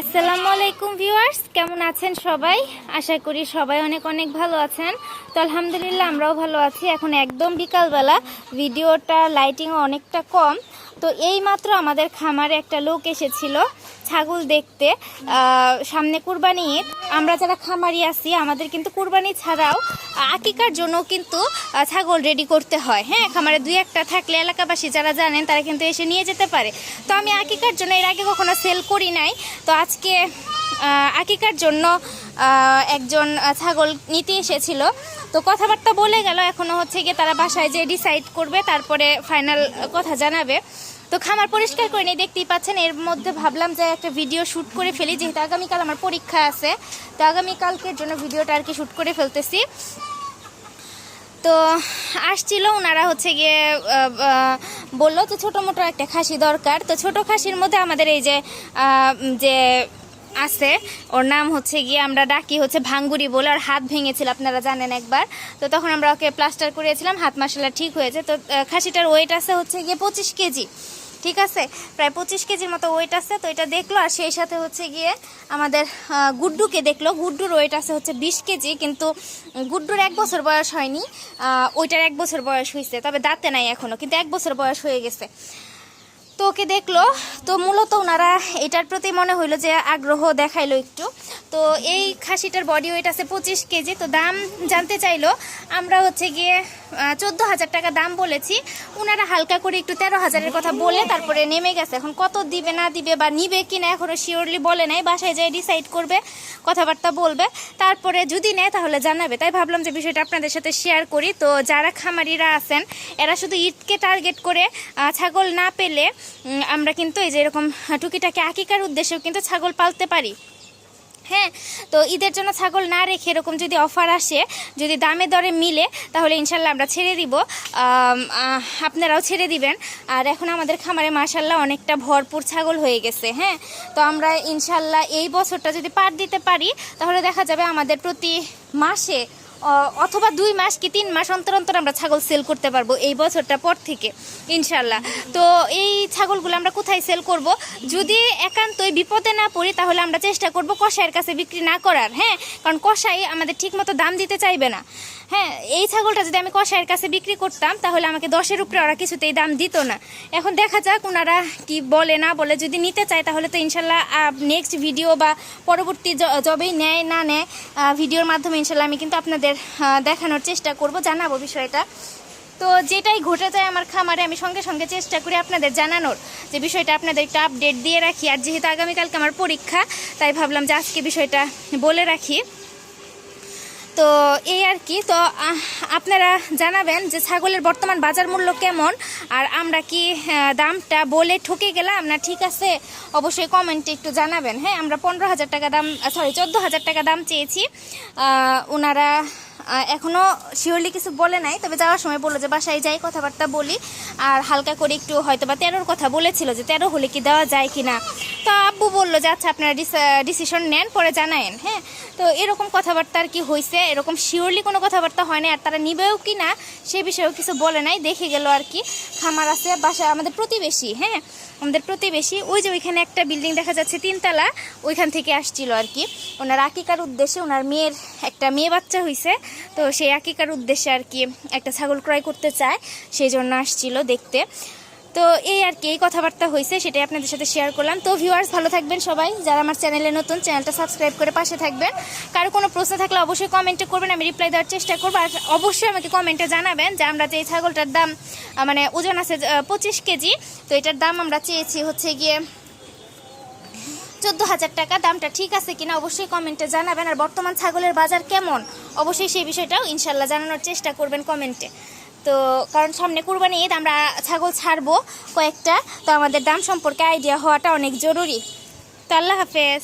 আসসালামু আলাইকুম ভিউয়ার্স, কেমন আছেন সবাই? আশা করি সবাই অনেক অনেক ভালো আছেন। তো আলহামদুলিল্লাহ আমরাও ভালো আছি। এখন একদম বিকালবেলা, ভিডিওটা লাইটিংও অনেকটা কম। তো এই মাত্র আমাদের খামারে একটা লোক এসেছিল। ছাগল দেখতে সামনে কুরবানি ঈদ। আমরা যারা খামারি আছি, আমাদের কিন্তু কুরবানি ছাড়াও আকিকার জন্য কিন্তু ছাগল রেডি করতে হয়। হ্যাঁ খামারে দুই একটা থাকলে এলাকাবাসী যারা জানেন, তারা কিন্তু এসে নিয়ে যেতে পারে। তো আমি আকিকার জন্য এর আগে কখনো সেল করি নাই। তো আজকে আকিকার জন্য একজন ছাগল নিতে এসেছিল। তো কথাবার্তা বলে গেল, এখনও হচ্ছে গিয়ে তারা বাসায় যে ডিসাইড করবে, তারপরে ফাইনাল কথা জানাবে। তো খামার পরিষ্কার করে নিয়ে দেখতেই পাচ্ছেন। এর মধ্যে ভাবলাম যে একটা ভিডিও শ্যুট করে ফেলি, যেহেতু আগামীকাল আমার পরীক্ষা আছে। তো আগামীকালকের জন্য ভিডিওটা আর কি শ্যুট করে ফেলতেছি। তো আসছিল ওনারা হচ্ছে গিয়ে বলল তো ছোটো মোটো একটা খাসি দরকার। তো ছোট খাসির মধ্যে আমাদের এই যে যে আছে। ওর নাম হচ্ছে গিয়ে আমরা ডাকি হচ্ছে ভাঙ্গুরি বলে ওর হাত ভেঙেছিল, আপনারা জানেন একবার। তো তখন আমরা ওকে প্লাস্টার করিয়েছিলাম, হাত মাসালা ঠিক হয়েছে তো খাসিটার ওয়েট আছে হচ্ছে গিয়ে পঁচিশ কেজি, ঠিক আছে? প্রায় পঁচিশ কেজির মতো ওয়েট আছে। তো এটা দেখল, আর সেই সাথে হচ্ছে গিয়ে আমাদের গুড্ডুকে দেখল। গুড্ডুর ওয়েট আছে হচ্ছে বিশ কেজি, কিন্তু গুড্ডুর এক বছর বয়স হয়নি ওইটার এক বছর বয়স হয়েছে তবে দাঁতে নাই এখনও কিন্তু এক বছর বয়স হয়ে গেছে। তো ওকে দেখল, তো মূলত ওনারা এটার প্রতি মনে হইল যে আগ্রহ দেখাইলো একটু। তো এই খাসিটার বডি ওয়েট আছে পঁচিশ কেজি, তো দাম জানতে চাইলো, আমরা হচ্ছে গিয়ে চোদ্দ হাজার টাকা দাম বলেছি। ওনারা হালকা করে একটু তেরো হাজারের কথা বলে তারপরে নেমে গেছে। এখন কত দিবে না দিবে বা নিবে কি না এখনও শিওরলি বলে নাই, বাসায় যাই ডিসাইড করবে, কথাবার্তা বলবে। তারপরে যদি নেয় তাহলে জানাবে। তাই ভাবলাম যে বিষয়টা আপনাদের সাথে শেয়ার করি। তো যারা খামারিরা আছেন, এরা শুধু ঈদকে টার্গেট করে ছাগল না পেলে আমরা কিন্তু এই যে এরকম টুকিটাকে আকিকার উদ্দেশ্যেও কিন্তু ছাগল পালতে পারি। হ্যাঁ তো ঈদের জন্য ছাগল না রেখে এরকম যদি অফার আসে, যদি দামে দরে মিলে, তাহলে ইনশাল্লাহ আমরা ছেড়ে দিব। আপনারাও ছেড়ে দিবেন। আর এখন আমাদের খামারে মাশাল্লাহ অনেকটা ভরপুর ছাগল হয়ে গেছে হ্যাঁ। তো আমরা ইনশাল্লাহ এই বছরটা যদি পার দিতে পারি, তাহলে দেখা যাবে আমাদের প্রতি মাসে অথবা দুই মাস কি তিন মাস অন্তর অন্তর আমরা ছাগল সেল করতে পারব এই বছরটা পর থেকে ইনশাল্লাহ তো এই ছাগলগুলো আমরা কোথায় সেল করব? যদি একান্তই বিপদে না পড়ি, তাহলে আমরা চেষ্টা করব কষাইয়ের কাছে বিক্রি না করার হ্যাঁ? কারণ কষাই আমাদের ঠিকমতো দাম দিতে চাইবে না। হ্যাঁ এই ছাগলটা যদি আমি কষাইয়ের কাছে বিক্রি করতাম, তাহলে আমাকে দশের উপরে ওরা কিছুতেই দাম দিত না। এখন দেখা যাক ওনারা কি বলে, না বলে। যদি নিতে চায়, তাহলে তো ইনশাল্লাহ নেক্সট ভিডিও বা পরবর্তী যবেই নেয়, না নেয় ভিডিওর মাধ্যমে ইনশাল্লাহ আমি কিন্তু আপনাদের দেখানোর চেষ্টা করব, জানাব বিষয়টা। তো যেটাই ঘটে যায় আমার খামারে, আমি সঙ্গে সঙ্গে চেষ্টা করি আপনাদের জানানোর, যে বিষয়টা আপনাদের একটু আপডেট দিয়ে রাখি। আর যেহেতু আগামীকালকে আমার পরীক্ষা, তাই ভাবলাম যে আজকে বিষয়টা বলে রাখি। তো এই আর কি, তো আপনারা জানাবেন যে ছাগলের বর্তমান বাজার মূল্য কেমন আর আমরা কি দামটা বলে ঠকে গেলাম না ঠিক আছে? অবশ্যই কমেন্টে একটু জানাবেন। হ্যাঁ আমরা পনেরো হাজার টাকা দাম সরি চোদ্দ হাজার টাকা দাম চেয়েছি। ওনারা এখনও এখনও শিওরলি কিছু বলে নাই, তবে যাওয়ার সময় বলল যে বাসায় যাই, কথাবার্তা বলি। আর হালকা করে একটু হয়তো বা তেরোর কথা বলেছিল যে তেরো হলে কি দেওয়া যায় কি না তো আব্বু বলল যে আচ্ছা আপনারা ডিসিশন নেন, পরে জানায়েন। হ্যাঁ তো এরকম কথাবার্তা আর কি হয়েছে এরকম শিওরলি কোনো কথাবার্তা হয় না আর তারা নিবেও কি না, সে বিষয়েও কিছু বলে নাই, দেখে গেল আর কি। খামার আছে, বাসা, আমাদের প্রতিবেশী হ্যাঁ? আমাদের প্রতিবেশী, ওই যে ওইখানে একটা বিল্ডিং দেখা যাচ্ছে, তিনতলা, ওইখান থেকে আসছিল আর কি। ওনার আকিকার উদ্দেশ্যে, ওনার মেয়ের একটা মেয়ে বাচ্চা হয়েছে তো সেই আকিকার উদ্দেশ্যে আর কি একটা ছাগল ক্রয় করতে চায়, সেই জন্য আসছিল দেখতে। তো এই আর কি, এই কথাবার্তা হয়েছে সেটাই আপনাদের সাথে শেয়ার করলাম। তো ভিউয়ার্স ভালো থাকবেন সবাই। যারা আমার চ্যানেলে নতুন চ্যানেলটা সাবস্ক্রাইব করে পাশে থাকবেন। কারও কোনো প্রশ্ন থাকলে অবশ্যই কমেন্টে করবেন, আমি রিপ্লাই দেওয়ার চেষ্টা করব। আর অবশ্যই আমাকে কমেন্টে জানাবেন যে আমরা যে এই ছাগলটার দাম মানে ওজন আছে পঁচিশ কেজি, তো এটার দাম আমরা চেয়েছি হচ্ছে গিয়ে চোদ্দ হাজার টাকা। দামটা ঠিক আছে কিনা অবশ্যই কমেন্টে জানাবেন। আর বর্তমান ছাগলের বাজার কেমন? অবশ্যই সেই বিষয়টাও ইনশাল্লাহ জানানোর চেষ্টা করবেন কমেন্টে তো কারণ সামনে কুরবানি ঈদ, আমরা ছাগল ছাড়বো কয়েকটা। তো আমাদের দাম সম্পর্কে আইডিয়া হওয়াটা অনেক জরুরি। তো আল্লাহ হাফেজ।